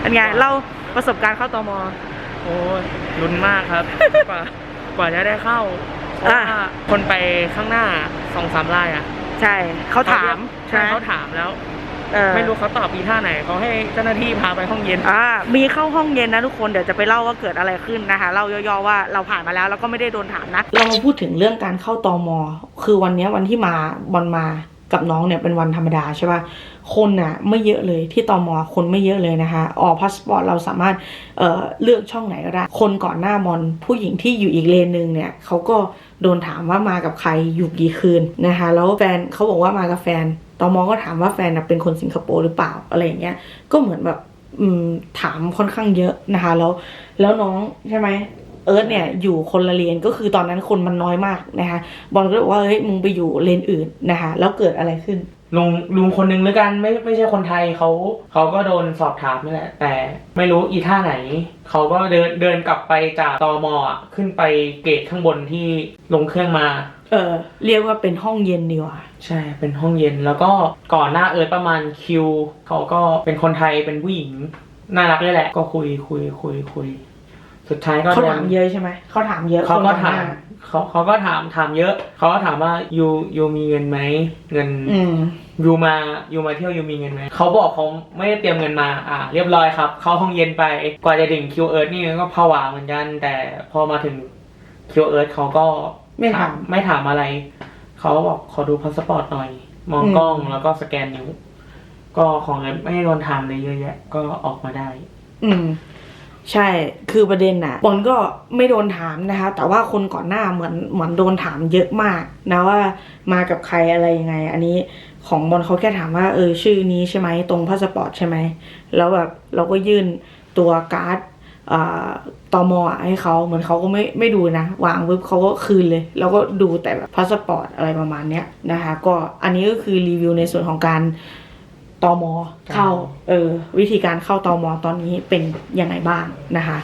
เป็นไงเล่าประสบการณ์เข้าตม โอ้ยลุ้นมากครับ กว่ากว่าจะได้เข้าเพราะอะ ว่าคนไปข้างหน้าสองสามรายอะใช่เขาถามใช่ไหมเขาถามแล้ว เออไม่รู้เขาตอบอีท่าไหนเขาให้เจ้าหน้าที่พาไปห้องเย็น อ่ามีเข้าห้องเย็นนะทุกคนเดี๋ยวจะไปเล่าว่าเกิดอะไรขึ้นนะคะเล่าย่อๆว่าเราผ่านมาแล้วแล้วก็ไม่ได้โดนถามนะเรามาพูดถึงเรื่องการเข้าตอมอคือวันเนี้ยวันที่มาบอลมา กับน้องเนี่ยเป็นวันธรรมดาใช่ป่ะ คนน่ะไม่เยอะเลยที่ตอมอคนไม่เยอะเลยนะคะ ออกพาสปอร์ตเราสามารถเอ่อเลือกช่องไหนก็ได้ คนก่อนหน้ามอนผู้หญิงที่อยู่อีกเลนหนึ่งเนี่ยเขาก็โดนถามว่ามากับใครอยู่กี่คืนนะคะ แล้วแฟนเขาบอกว่ามากับแฟนตอมอก็ถามว่าแฟนนะเป็นคนสิงคโปร์หรือเปล่าอะไรอย่างเงี้ย ก็เหมือนแบบถามค่อนข้างเยอะนะคะ แล้วแล้วน้องใช่ไหม เอิร์ธเนี่ยอยู่คนละเลนก็คือตอนนั้นคนมันน้อยมากนะคะบอลก็เลยบอกว่าเฮ้ยมึงไปอยู่เลนอื่นนะคะแล้วเกิดอะไรขึ้นลุงลุงคนหนึ่งแล้วกันไม่ไม่ใช่คนไทยเขาเขาก็โดนสอบถามนี่แหละ แต่ไม่รู้อีท่าไหน เขาก็เดินเดินกลับไปจากตอมอะขึ้นไปเกตข้างบนที่ลงเครื่องมา เออ เรียกว่าเป็นห้องเย็นดีกว่าใช่เป็นห้องเย็นแล้วก็ก่อนหน้าเอิร์ธประมาณคิว เขาก็เป็นคนไทยเป็นผู้หญิงน่ารักเลยแหละ ก็คุยคุยคุยคุย สุดท้ายก็เขาโดนถามเยอะใช่ไหมเขาถามเยอะเขาก็คนถามหน้เขาเขาก็ถามถามเยอะ เขาก็ถามว่ายูยูมีเงินไหมเงิน อืม ยูมายูมาเที่ยวยูมีเงินไหมเขาบอกเขาไม่ได้เตรียมเงินมา อ่า เรียบร้อยครับ เข้าห้องเย็นไป กว่าจะถึงคิวเอิร์ธนี่ก็ผวาเหมือนกัน แต่พอมาถึงคิวเอิร์ธเขาก็ไม่ถามไม่ถามอะไร เขาบอกขอดูพาสปอร์ตหน่อย มองอืมกล้องแล้วก็สแกนนิ้ว ก็ของเงินไม่ได้โดนถามเลยเยอะแยะ ก็ออกมาได้ อืม ใช่คือประเด็นน่ะบอลก็ไม่โดนถามนะคะ แต่ว่าคนก่อนหน้าเหมือนเหมือนโดนถามเยอะมากนะว่ามากับใครอะไรยังไง อันนี้ของบอลเขาแค่ถามว่าเออชื่อนี้ใช่ไหมตรงพาสปอร์ตใช่ไหมแล้วแบบเราก็ยื่นตัวการ์ดอ่าตมอให้เขาเหมือนเขาก็ไม่ไม่ดูนะ วางปุ๊บเขาก็คืนเลย แล้วก็ดูแต่แบบพาสปอร์ตอะไรประมาณเนี้ยนะคะ ก็อันนี้ก็คือรีวิวในส่วนของการ ตมเข้าเออวิธีการเข้าตมตอนนี้เป็นยังไงบ้างนะคะ